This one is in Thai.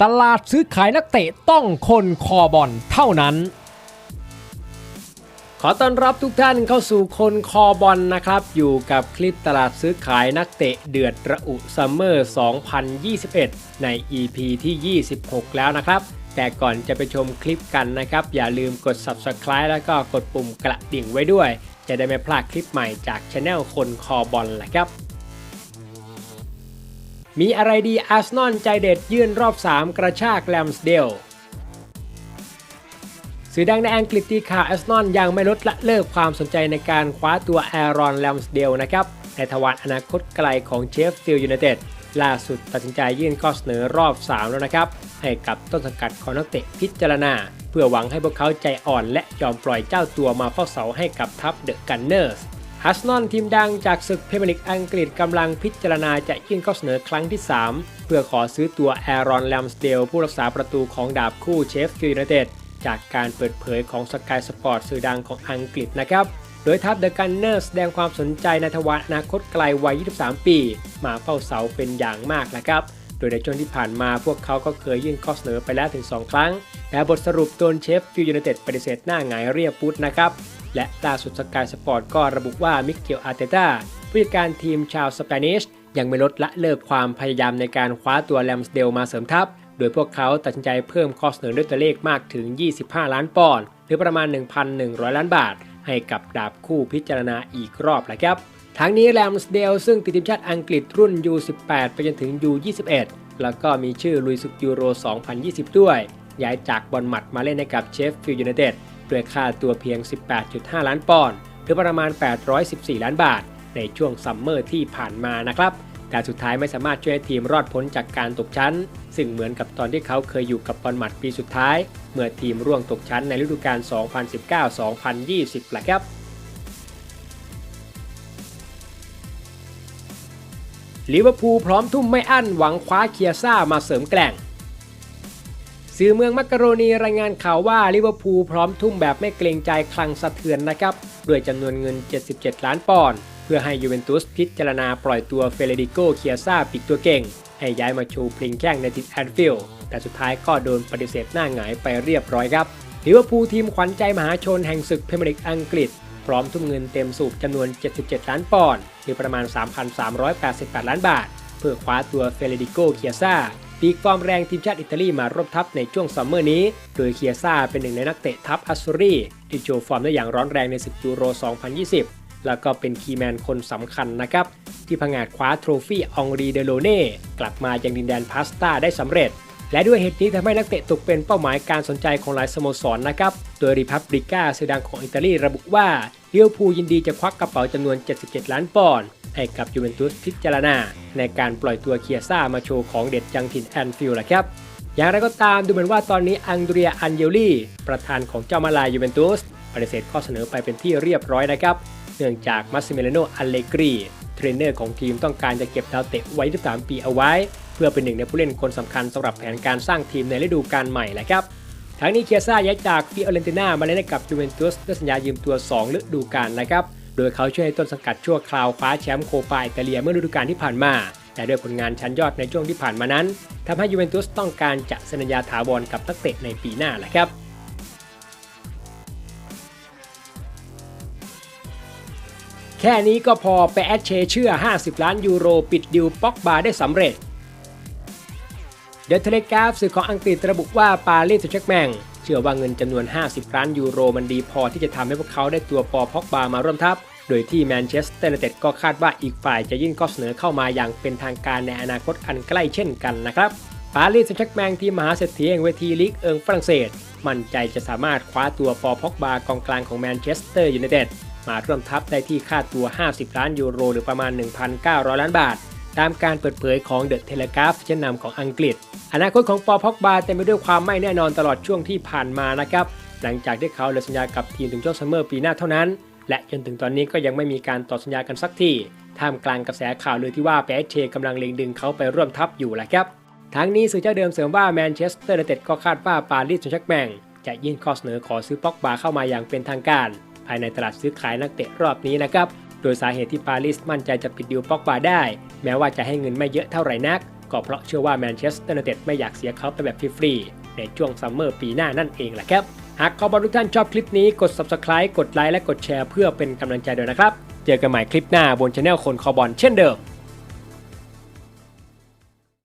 ตลาดซื้อขายนักเตะต้องคนคอบอลเท่านั้น ขอต้อนรับทุกท่านเข้าสู่คนคอบอลนะครับ อยู่กับคลิปตลาดซื้อขายนักเตะเดือดระอุซัมเมอร์ 2021 ใน EP ที่ 26 แล้วนะครับ แต่ก่อนจะไปชมคลิปกันนะครับ อย่าลืมกด Subscribe แล้วก็กดปุ่มกระดิ่งไว้ด้วย จะได้ไม่พลาดคลิปใหม่จากช anel คนคอบอลแหละครับ มีอะไรดีอาร์เซนอลใจเด็ดยื่นรอบ 3 กระชากแลมสเดลสื่อดังในอังกฤษตีข่าวอาร์เซนอลยังไม่ลดละเลิกความสนใจในการคว้าตัวแอรอนแลมสเดลนะครับ ในทวารอนาคตไกลของเชฟฟิลด์ยูไนเต็ดล่าสุดตัดสินใจยื่นข้อเสนอรอบ 3 แล้วนะครับ ให้กับต้นสังกัดของนักเตะพิจารณา เพื่อหวังให้พวกเขาใจอ่อนและยอมปล่อยเจ้าตัวมาเฝ้าเสาให้กับทัพเดอะกันเนอร์ส อาร์เซนอลทีมดังจากศึกพรีเมียร์ลีกอังกฤษกำลังพิจารณาจะยื่นข้อเสนอครั้งที่ 3 เพื่อขอซื้อตัวแอรอนแลมสเดลผู้รักษาประตูของดาบคู่เชฟฟิลด์เต็ดจากการเปิดเผยของสกายสปอร์ตสื่อดังของอังกฤษนะครับ โดยทัพเดอะกันเนอร์แสดงความสนใจในทวารอนาคตไกลวัย 23 ปี มาเฝ้าเสาเป็นอย่างมากนะครับ โดยในช่วงที่ผ่านมาพวกเขาก็เคยยื่นข้อเสนอไปแล้วถึง 2 ครั้งแต่บทสรุปโดนเชฟฟิลด์ยูไนเต็ดปฏิเสธหน้าหงายเรียบปุ๊ดนะครับ และล่าสุดสกายสปอร์ตก็ระบุว่ามิเกลอาร์เตต้าผู้จัดการทีมชาวสเปนิชยังไม่ลดละเลิกความพยายามในการคว้าตัวแลมสเดลมาเสริมทัพ โดยพวกเขาตัดสินใจเพิ่มข้อเสนอด้วยตัวเลขมากถึง 25 ล้านปอนด์หรือประมาณ 1,100 ล้านบาท ให้กับดาบคู่พิจารณาอีกรอบแหละครับ ทั้งนี้แลมสเดลซึ่งติดทีมชาติอังกฤษรุ่น U18 ไปจนถึง U21 แล้วก็มีชื่อลุยศึกยูโร 2020 ด้วย ย้ายจากบอลหมัดมาเล่นให้กับเชฟฟิลด์ยูไนเต็ด ด้วยค่าตัวเพียง 18.5 ล้านปอนด์หรือประมาณ 814 ล้านบาท ในช่วงซัมเมอร์ที่ผ่านมานะครับ แต่สุดท้ายไม่สามารถช่วยทีมรอดพ้นจากการตกชั้น ซึ่งเหมือนกับตอนที่เขาเคยอยู่กับบอลหมัดปีสุดท้าย เมื่อทีมร่วงตกชั้นในฤดูกาล 2019-2020แหละครับลิเวอร์พูลพร้อมทุ่มไม่อั้นหวังคว้าเคียซ่ามาเสริมแกล่ง สื่อเมืองมักกะโรนีรายงานข่าวว่าลิเวอร์พูลพร้อมทุ่มแบบไม่เกรงใจคลังสะเทือนนะครับด้วยจำนวนเงิน 77 ล้านปอนด์เพื่อให้ยูเวนตุสพิจารณาปล่อยตัวเฟเดริโกเคียซ่าปีกตัวเก่ง ให้ย้ายมาโชว์พลิงแข้งในทินแอนฟิลด์แต่สุดท้ายก็โดนปฏิเสธหน้าหงายไปเรียบร้อยครับลิเวอร์พูลทีมขวัญใจมหาชนแห่งศึกพรีเมียร์ลีกอังกฤษ พร้อมทุ่มเงินเต็มสูบจำนวน 77 ล้านปอนด์หรือประมาณ 3,388 ล้านบาท เพื่อคว้าตัวเฟเดริโกเคียซ่า ปีกฟอร์มแรงทีมชาติอิตาลีมาร่วมทัพในช่วงซัมเมอร์นี้ โดยเคียซ่าเป็นหนึ่งในนักเตะทัพอัสซูรีที่โชว์ฟอร์มได้อย่างร้อนแรงในศึกยูโร 2020 แล้วก็เป็นคีย์แมนคนสำคัญนะครับ ที่พังอาจคว้าโทรฟี่องรีเดโลเน่กลับมายังดินแดนพาสตาได้สำเร็จ และด้วยเหตุนี้ทำให้นักเตะตกเป็นเป้าหมายการสนใจของหลายสโมสรนะครับ โดยริพับริก้าสื่อดังของอิตาลีระบุว่าลิเวพูยินดีจะควักกระเป๋าจำนวน 77 ล้านปอนด์ ให้กับยูเวนตุสพิจารณา ในการปล่อยตัวเคียซ่ามาโชว์ของเด็ดจังถิ่นแอนฟิลด์แหละครับ อย่างไรก็ตามดูเหมือนว่าตอนนี้อังเดรียอันเยลลี่ ประธานของเจ้ามาลายยูเวนตุสปฏิเสธข้อเสนอไปเป็นที่เรียบร้อยนะครับ เนื่องจากมัสซิเมเลโนอัลเลกรีเทรนเนอร์ของทีมต้องการจะเก็บดาวเตะไว้23ปีเอาไว้ เพื่อเป็นหนึ่งในผู้เล่นคนสำคัญสำหรับแผนการสร้างทีมในฤดูกาลใหม่แหละครับทั้งนี้เคียซ่าย้ายจากฟิออเรนติน่ามาเล่นกับยูเวนตุสด้วยสัญญายืมตัว 2 ฤดูกาลนะครับ โดยเขาช่วยให้ต้นสังกัดชั่วคราวคว้าแชมป์โคปาอิตาเลียเมื่อฤดูกาลที่ผ่านมา แต่ด้วยผลงานชั้นยอดในช่วงที่ผ่านมานั้นทำให้ยูเวนตุสต้องการจะเซ็นสัญญาถาวรกับนักเตะในปีหน้าแหละครับแค่นี้ก็พอไปแอดเชเชื่อ 50 ล้านยูโรปิดดิวป็อกบาได้สำเร็จ เดอะเทเลกราฟสื่อของอังกฤษระบุว่าปารีสแจ็กแมง เชื่อว่าเงินจำนวน 50 ล้านยูโรมันดีพอที่จะทำให้พวกเขาได้ตัวปอพ็อกบามาร่วมทัพ โดยที่แมนเชสเตอร์ยูไนเต็ดก็คาดว่าอีกฝ่ายจะยื่นข้อเสนอเข้ามาอย่างเป็นทางการในอนาคตอันใกล้เช่นกันนะครับปารีสแจ็กแมงทีมมหาเศรษฐีแห่งเวทีลีกเอิงฝรั่งเศส มั่นใจจะสามารถคว้าตัวปอพ็อกบากองกลางของแมนเชสเตอร์ยูไนเต็ดมาร่วมทัพได้ที่ค่าตัว 50 ล้านยูโร หรือประมาณ 1,900 ล้านบาท ตามการเปิดเผยของเดอะเทเลกราฟชั้นนำของอังกฤษ อนาคตของปอพ็อกบาเต็มไปด้วยความไม่แน่นอนตลอดช่วงที่ผ่านมานะครับ หลังจากที่เขาเลือสัญญากับทีมถึงช่วงซัมเมอร์ปีหน้าเท่านั้น และจนถึงตอนนี้ก็ยังไม่มีการต่อสัญญากันสักทีท่ามกลางกระแสข่าวลือที่ว่าเปเชกำลังเล็งดึงเขาไปร่วมทัพอยู่แหละครับทั้งนี้สื่อเจ้าเดิมเสริมว่าแมนเชสเตอร์ยูไนเต็ดก็คาดว่าปารีสแซงต์แชร์กแมงจะยื่นข้อเสนอขอซื้อป็อกบาเข้ามาอย่างเป็นทางการ ภายในตลาดซื้อขายนักเตะรอบนี้นะครับ โดยสาเหตุที่ปารีสมั่นใจจะปิดดิวป็อกบาได้ แม้ว่าจะให้เงินไม่เยอะเท่าไหร่นัก ก็เพราะเชื่อว่าแมนเชสเตอร์ยูไนเต็ดไม่อยากเสียเขาไปแบบฟรีๆในช่วงซัมเมอร์ปีหน้านั่นเองแหละครับ หากขอบอลทุกท่านชอบคลิปนี้กด subscribe กดไลค์และกดแชร์เพื่อเป็นกำลังใจด้วยนะครับ เจอกันใหม่คลิปหน้าบนช anel คนคอบอลเช่นเดิม